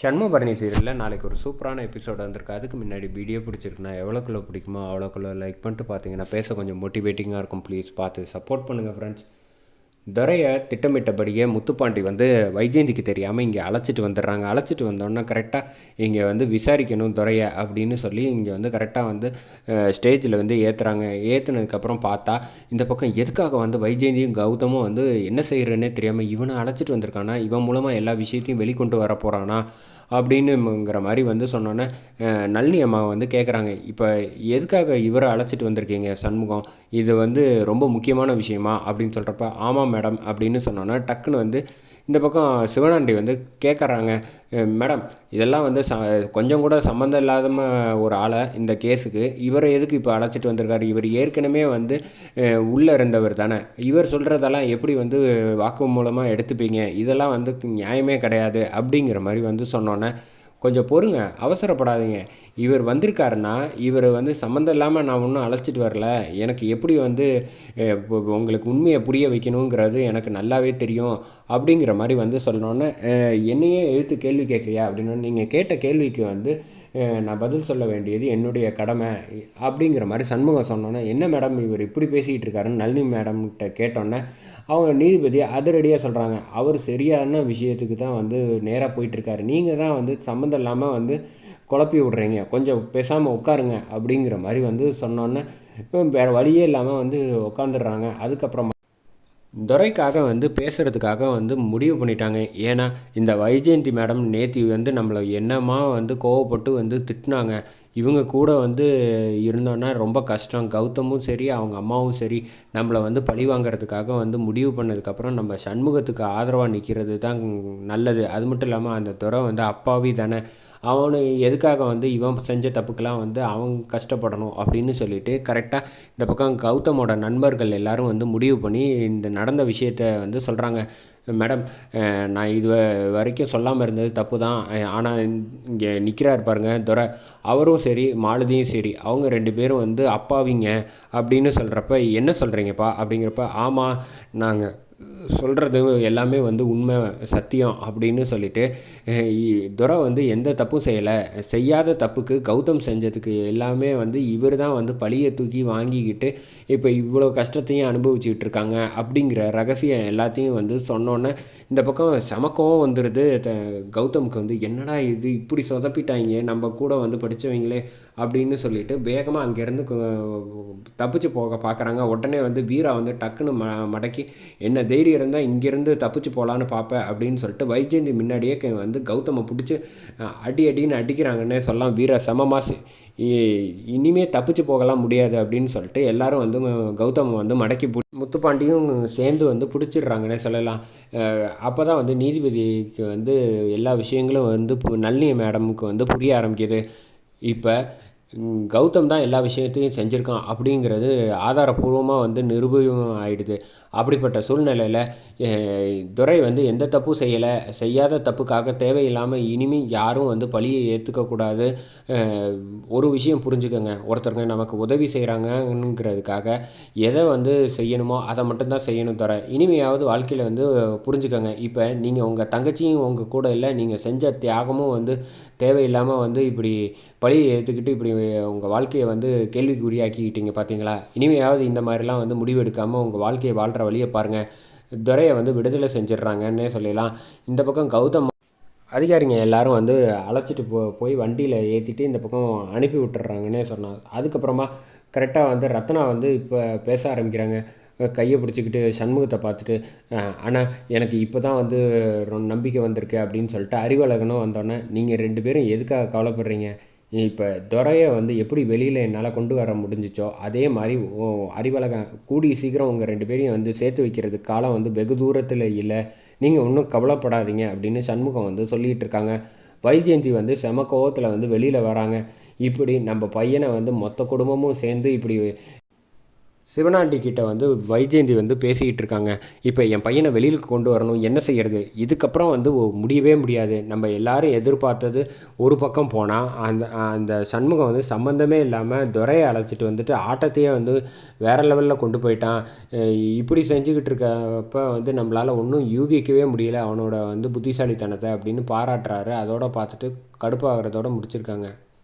சண்முபரணி சீரியலில் நாளைக்கு ஒரு சூப்பரான எபிசோடு வந்திருக்கு. அதுக்கு முன்னாடி வீடியோ பிடிச்சிருக்குன்னா எவ்வளோக்குள்ள பிடிக்குமோ அவ்வளோக்குள்ள லைக் பண்ணிட்டு பார்த்தீங்கன்னா பேச கொஞ்சம் மோட்டிவேட்டிங்காக இருக்கும். ப்ளீஸ் பார்த்து சப்போர்ட் பண்ணுங்கள் ஃப்ரெண்ட்ஸ் துரையை திட்டமிட்டபடியே முத்துப்பாண்டி வந்து வைஜெயந்திக்கு தெரியாமல் இங்கே அழைச்சிட்டு வந்துடுறாங்க. அழைச்சிட்டு வந்தோன்னே கரெக்டாக இங்கே வந்து விசாரிக்கணும் துரையை அப்படின்னு சொல்லி இங்கே வந்து கரெக்டாக வந்து ஸ்டேஜில் வந்து ஏற்றுறாங்க ஏற்றுனதுக்கப்புறம் பார்த்தா இந்த பக்கம் எதுக்காக வந்து வைஜெயந்தியும் கௌதமும் வந்து என்ன செய்கிறேன்னே தெரியாமல் இவனை அழைச்சிட்டு வந்திருக்கானா? இவன் மூலமாக எல்லா விஷயத்தையும் வெளிக்கொண்டு வர போகிறானா அப்படின்னுங்கிற மாதிரி வந்து சொன்னோன்னே நளினி அம்மா வந்து கேட்குறாங்க இப்போ எதுக்காக இவரை அழைச்சிட்டு வந்திருக்கீங்க சண்முகம்? இது வந்து ரொம்ப முக்கியமான விஷயமா? அப்படின்னு சொல்கிறப்ப ஆமாம் மேடம் அப்படின்னு சொன்னோன்னே டக்குன்னு வந்து இந்த பக்கம் சிவனாண்டி வந்து கேட்குறாங்க மேடம் இதெல்லாம் வந்து ச கொஞ்சம் கூட சம்மந்தம் இல்லாத ஒரு ஆளை இந்த கேஸுக்கு இவரை எதுக்கு இப்போ அழைச்சிட்டு வந்திருக்காரு? இவர் ஏற்கனவே வந்து உள்ளே இருந்தவர் தானே. இவர் சொல்கிறதெல்லாம் எப்படி வந்து வாக்கு மூலமாக எடுத்துப்பீங்க? இதெல்லாம் வந்து நியாயமே கிடையாது. அப்படிங்கிற மாதிரி வந்து சொன்னோன்னே கொஞ்சம் பொறுங்க அவசரப்படாதீங்க. இவர் வந்திருக்காருன்னா இவர் வந்து சம்மந்தம் இல்லாமல் நான் ஒன்றும் அழைச்சிட்டு வரல. எனக்கு எப்படி வந்து உங்களுக்கு உண்மையை புரிய வைக்கணுங்கிறது எனக்கு நல்லாவே தெரியும் அப்படிங்கிற மாதிரி வந்து சொல்லணுன்னு என்னையே எழுத்து கேள்வி கேட்குறியா அப்படின்னு நீங்கள் கேட்ட கேள்விக்கு வந்து நான் பதில் சொல்ல வேண்டியது என்னுடைய கடமை அப்படிங்கிற மாதிரி சண்முகம் சொன்னோன்னே என்ன மேடம் இவர் இப்படி பேசிக்கிட்டு இருக்காருன்னு நளினி மேடம்கிட்ட கேட்டோன்னே அவங்க நீதிபதி அதிரடியாக சொல்கிறாங்க அவர் சரியான விஷயத்துக்கு தான் வந்து நேராக போயிட்டுருக்காரு. நீங்கள் தான் வந்து சம்மந்தம் இல்லாமல் வந்து குழப்பி விட்றீங்க. கொஞ்சம் பேசாமல் உட்காருங்க அப்படிங்கிற மாதிரி வந்து சொன்னோன்னே வேறு வழியே இல்லாமல் வந்து உட்காந்துடுறாங்க அதுக்கப்புறமா துரைக்காக வந்து பேசுகிறதுக்காக வந்து முடிவு பண்ணிட்டாங்க. ஏன்னா இந்த வைஜெயந்தி மேடம் நேத்தி வந்து நம்மளை என்னமா வந்து கோவப்பட்டு வந்து திட்டினாங்க. இவங்க கூட வந்து இருந்தோன்னா ரொம்ப கஷ்டம். கௌதமும் சரி அவங்க அம்மாவும் சரி நம்மளை வந்து பழி வாங்கிறதுக்காக வந்து முடிவு பண்ணதுக்கப்புறம் நம்ம சண்முகத்துக்கு ஆதரவாக நிற்கிறது தான் நல்லது. அது மட்டும் இல்லாமல் அந்த துறை வந்து அப்பாவி தானே. அவனு எதுக்காக வந்து இவன் செஞ்ச தப்புக்கெல்லாம் வந்து அவங்க கஷ்டப்படணும் அப்படின்னு சொல்லிட்டு கரெக்டாக இந்த பக்கம் கௌதமோட நண்பர்கள் எல்லாரும் வந்து முடிவு பண்ணி இந்த நடந்த விஷயத்த வந்து சொல்கிறாங்க மேடம் நான் இது வரைக்கும் சொல்லாமல் இருந்தது தப்பு தான் ஆனால் இங்கே நிற்கிறார் பாருங்கள் துரை. அவரும் சரி மாலதியும் சரி அவங்க ரெண்டு பேரும் வந்து அப்பாவிங்க அப்படின்னு சொல்கிறப்ப என்ன சொல்கிறீங்கப்பா அப்படிங்கிறப்ப ஆமாம் நாங்கள் சொல்கிறது எல்லாமே வந்து உண்மை சத்தியம் அப்படின்னு சொல்லிட்டு துரை வந்து எந்த தப்பும் செய்யலை. செய்யாத தப்புக்கு கௌதம் செஞ்சதுக்கு எல்லாமே வந்து இவர் தான் வந்து பழியை தூக்கி வாங்கிக்கிட்டு இப்போ இவ்வளோ கஷ்டத்தையும் அனுபவிச்சுக்கிட்டு இருக்காங்க அப்படிங்கிற ரகசியம் எல்லாத்தையும் வந்து சொன்னோன்னே இந்த பக்கம் சமக்கவும் வந்துடுது கௌதமுக்கு வந்து என்னடா இது இப்படி சொதப்பிட்டாங்க நம்ம கூட வந்து படித்தவங்களே அப்படின்னு சொல்லிட்டு வேகமாக அங்கேருந்து தப்பிச்சு போக பார்க்குறாங்க உடனே வந்து வீரா வந்து டக்குன்னு ம மடக்கி என்ன தைரியம் இருந்தால் இங்கேருந்து தப்பிச்சு போகலான்னு பார்ப்பேன் அப்படின்னு சொல்லிட்டு வைஜெயந்தி முன்னாடியே வந்து கௌதமை பிடிச்சி அடி அடின்னு அடிக்கிறாங்கன்னே சொல்லலாம். வீர சமமாசு. இனிமே தப்பிச்சு போகலாம் முடியாது அப்படின்னு சொல்லிட்டு எல்லாரும் வந்து கௌதமை வந்து மடக்கி முத்துப்பாண்டியும் சேர்ந்து வந்து பிடிச்சிடுறாங்கன்னே சொல்லலாம். அப்போ தான் வந்து நீதிபதிக்கு வந்து எல்லா விஷயங்களும் வந்து நளினி மேடமுக்கு வந்து புரிய ஆரம்பிக்குது. இப்போ கௌதம் தான் எல்லா விஷயத்தையும் செஞ்சுருக்கான் அப்படிங்கிறது ஆதாரப்பூர்வமாக வந்து நிரூபணம் ஆகிடுது அப்படிப்பட்ட சூழ்நிலையில் துரை வந்து எந்த தப்பும் செய்யலை செய்யாத தப்புக்காக தேவையில்லாமல் இனிமேல் யாரும் வந்து பழியை ஏற்றுக்கக்கூடாது ஒரு விஷயம் புரிஞ்சுக்கோங்க. ஒருத்தருங்க நமக்கு உதவி செய்கிறாங்கங்கிறதுக்காக எதை வந்து செய்யணுமோ அதை மட்டும்தான் செய்யணும் துறை இனிமையாவது வாழ்க்கையில் வந்து புரிஞ்சுக்கோங்க. இப்போ நீங்கள் உங்கள் தங்கச்சியும் உங்கள் கூட இல்லை நீங்கள் செஞ்ச தியாகமும் வந்து தேவையில்லாமல் வந்து இப்படி பழியை ஏற்றுக்கிட்டு இப்படி உங்கள் வாழ்க்கையை வந்து கேள்விக்குறியாக்கிக்கிட்டீங்க பார்த்தீங்களா இனிமையாவது இந்த மாதிரிலாம் வந்து முடிவு எடுக்காமல் உங்கள் வாழ்க்கையை வாழ்கிற வழியை பாருங்கள் துரையை வந்து விடுதலை செஞ்சிடுறாங்கன்னே சொல்லலாம். இந்த பக்கம் கௌதம் அதிகாரிங்க எல்லாரும் வந்து அழைச்சிட்டு போ போய் வண்டியில் ஏற்றிட்டு இந்த பக்கம் அனுப்பி விட்டுறாங்கன்னே சொன்னாங்க அதுக்கப்புறமா கரெக்டாக வந்து ரத்னா வந்து இப்போ பேச ஆரம்பிக்கிறாங்க. கையை பிடிச்சிக்கிட்டு சண்முகத்தை பார்த்துட்டு ஆனால் எனக்கு இப்போ தான் வந்து நம்பிக்கை வந்திருக்கு அப்படின்னு சொல்லிட்டு அறிவழகனும் வந்தோடனே நீங்கள் ரெண்டு பேரும் எதுக்காக கவலைப்படுறீங்க? இப்போ துறையை வந்து எப்படி வெளியில் என்னால் கொண்டு வர முடிஞ்சிச்சோ அதே மாதிரி அறிவழகன் கூடிய சீக்கிரம் உங்கள் ரெண்டு பேரையும் வந்து சேர்த்து வைக்கிறதுக்கு காலம் வந்து வெகு தூரத்தில் இல்லை. நீங்கள் ஒன்றும் கவலைப்படாதீங்க அப்படின்னு சண்முகம் வந்து சொல்லிகிட்டு இருக்காங்க. வைஜெயந்தி வந்து செம கோவத்தில் வந்து வெளியில் வராங்க. இப்படி நம்ம பையனை வந்து மொத்த குடும்பமும் சேர்ந்து இப்படி சிவனாண்டி கிட்ட வந்து வைஜெயந்தி வந்து பேசிக்கிட்டு இருக்காங்க இப்போ என் பையனை வெளியில் கொண்டு வரணும் என்ன செய்யறது? இதுக்கப்புறம் வந்து முடியவே முடியாது. நம்ம எல்லாரும் எதிர்பார்த்தது ஒரு பக்கம் போனால் அந்த அந்த சண்முகம் வந்து சம்மந்தமே இல்லாமல் துரையை அழைச்சிட்டு வந்துட்டு ஆட்டத்தையே வந்து வேற லெவலில் கொண்டு போயிட்டான். இப்படி செஞ்சுக்கிட்டு இருக்கப்ப வந்து நம்மளால் ஒன்றும் யூகிக்கவே முடியல அவனோட வந்து புத்திசாலித்தனத்தை அப்படின்னு பாராட்டுறாரு. அதோட பார்த்துட்டு கடுப்பாகிறதோட முடிச்சிருக்காங்க.